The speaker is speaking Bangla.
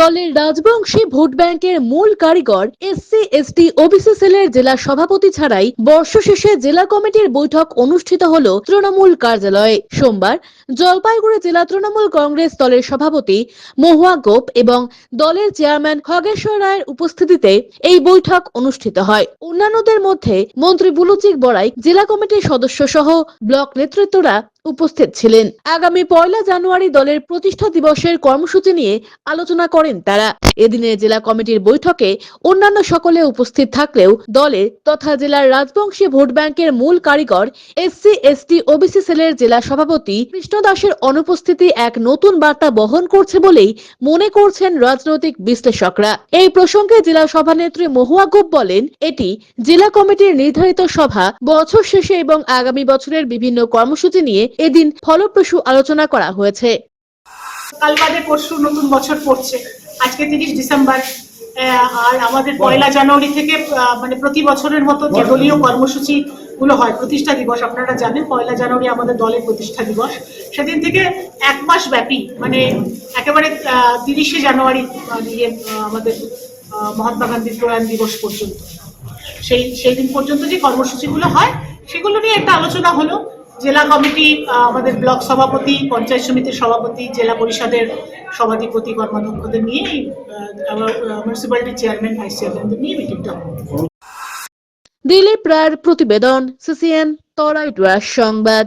দলের রাজবংশী ভোট ব্যাংকের মূল কারিগর এসসি এসটি ওবিসি সেলের জেলা সভাপতি ছাড়াই বর্ষ শেষে জেলা কমিটির বৈঠক অনুষ্ঠিত হল তৃণমূল কার্যালয়ে। সোমবার জলপাইগুড়ি জেলা তৃণমূল কংগ্রেস দলের সভাপতি মহুয়া গোপ এবং দলের চেয়ারম্যান খগেশ্বর রায়ের উপস্থিতিতে এই বৈঠক অনুষ্ঠিত হয়। অন্যান্যদের মধ্যে মন্ত্রী বুলুচিক বড়াই, জেলা কমিটির সদস্য সহ ব্লক নেতৃত্বরা উপস্থিত ছিলেন। আগামী পয়লা জানুয়ারি দলের প্রতিষ্ঠা দিবসের কর্মসূচি নিয়ে আলোচনা করেন তারা। এদিনের জেলা কমিটির বৈঠকে অন্যান্য সকলে উপস্থিত থাকলেও দলের তথা জেলার রাজবংশী ভোট ব্যাংকের মূল কারিগর এসসি এসটি ওবিসি সেলের জেলা সভাপতি কৃষ্ণ দাসের অনুপস্থিতি এক নতুন বার্তা বহন করছে বলেই মনে করছেন রাজনৈতিক বিশ্লেষকরা। এই প্রসঙ্গে জেলা সভানেত্রী মহুয়া গোপ বলেন, এটি জেলা কমিটির নির্ধারিত সভা বছর শেষে এবং আগামী বছরের বিভিন্ন কর্মসূচি নিয়ে এদিন ফলপ্রসূ আলোচনা করা হয়েছে। কাল বাদে পরশু নতুন বছর পড়ছে। আজকে তিরিশ ডিসেম্বর। আর আমাদের পয়লা জানুয়ারি থেকে মানে প্রতি বছরের মতো যে দলীয় কর্মসূচি গুলো হয় প্রতিষ্ঠা দিবস আপনারা জানেন পয়লা জানুয়ারি আমাদের দলের প্রতিষ্ঠা দিবস। সেদিন থেকে এক মাস ব্যাপী মানে একেবারে তিরিশে জানুয়ারি আহ, ইয়ে, আমাদের মহাত্মা গান্ধীর প্রয়াণ দিবস পর্যন্ত। সেই সেই দিন পর্যন্ত যে কর্মসূচিগুলো হয় সেগুলো নিয়ে একটা আলোচনা হলো। জেলা কমিটি আমাদের ব্লক সভাপতি, পঞ্চায়েত সমিতির সভাপতি, জেলা পরিষদের সভাধিপতি, কর্মাধ্যক্ষদের নিয়ে মিউনিসিপ্যালিটি চেয়ারম্যান ভাইস চেয়ারম্যানদের নিয়ে মিটিংটা দিলীপ রায়ের প্রতিবেদন সিসিএন তরাই ডুয়ার সংবাদ।